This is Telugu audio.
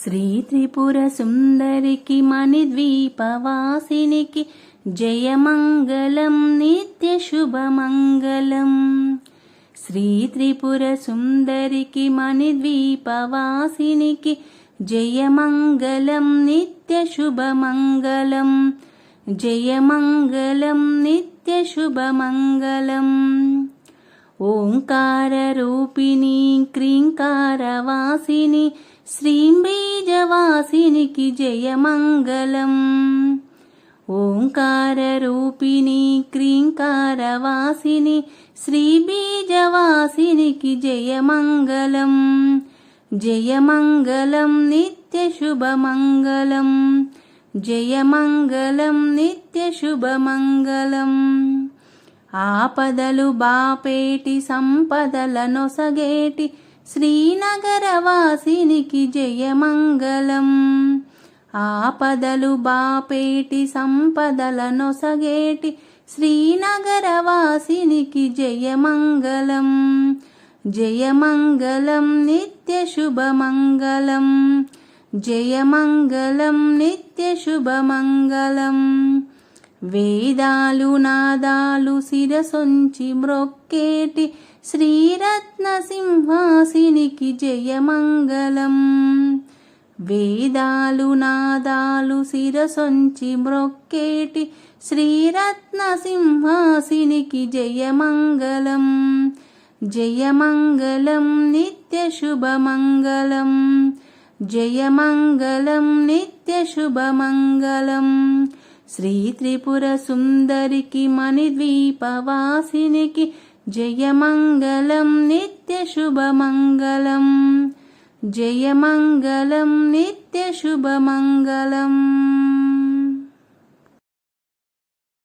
శ్రీ త్రిపుర సుందరికి మణిద్వీపవాసినికి జయమంగళం నిత్య శుభమంగళం శ్రీ త్రిపుర సుందరికి మణిద్వీపవాసినికి జయమంగళం నిత్య శుభమంగళం జయమంగళం నిత్య శుభమంగళం ఓంకారరూపిణి క్రీంకారవాసిని శ్రీంబీజవాసినికి జయమంగళం. ఓంకారరూపిణి క్రీంకారవాసిని శ్రీ బీజవాసినికి జయమంగళం జయమంగళం నిత్యశుభమంగళం జయమంగళం నిత్యశుభమంగళం ఆపదలు బాపేటి సంపదల నొసగేటి శ్రీనగరవాసినికి జయమంగళం. ఆపదలు బాపేటి సంపదల నొసగేటి శ్రీనగరవాసినికి జయమంగళం. జయమంగళం నిత్యశుభమంగళం జయమంగళం నిత్యశుభమంగళం వేదాలు నాదాలు శిరసొంచి మ్రొక్కేటి శ్రీరత్న సింహాసినికి జయమంగళం. వేదాలు నాదాలు శిరసొంచి మ్రొక్కేటి శ్రీరత్న సింహాసినికి జయమంగళం. జయమంగళం నిత్యశుభమంగళం జయమంగళం నిత్యశుభమంగళం శ్రీ త్రిపుర సుందరికి మణిద్వీపవాసినికి జయమంగళం నిత్య శుభమంగళం. జయమంగళం నిత్య శుభమంగళం.